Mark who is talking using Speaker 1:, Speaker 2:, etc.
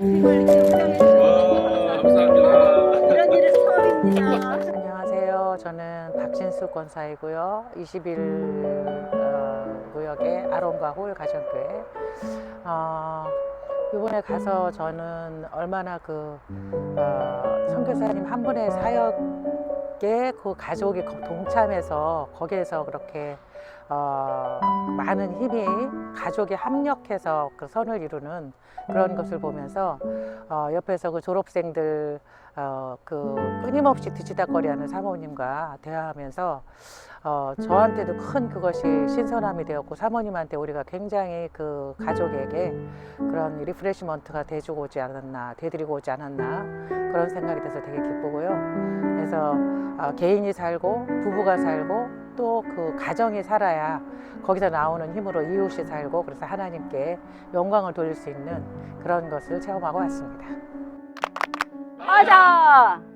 Speaker 1: 이걸 경험해
Speaker 2: 와, 감사합니다.
Speaker 1: 이런 일은 처음입니다.
Speaker 3: 안녕하세요. 저는 박진수 권사이고요. 21 어, 구역의 아론과 홀 가정교회. 어, 이번에 가서 저는 얼마나 그 어, 선교사님 한 분의 사역 에그 가족이 거- 동참해서 거기에서 그렇게 어, 많은 힘이 가족이 합력해서 그 선을 이루는 그런 것을 보면서 어, 옆에서 그 졸업생들 어, 그 끊임없이 뒤치다거리하는 사모님과 대화하면서 어, 저한테도 큰 그것이 신선함이 되었고 사모님한테 우리가 굉장히 그 가족에게 그런 리프레시먼트가 돼주고 오지 않았나 돼드리고 오지 않았나 그런 생각이 돼서 되게 기쁘고요. 그래서 어, 개인이 살고 부부가 살고 또 그 가정이 살아야 거기서 나오는 힘으로 이웃이 살고 그래서 하나님께 영광을 돌릴 수 있는 그런 것을 체험하고 왔습니다.
Speaker 1: 맞아.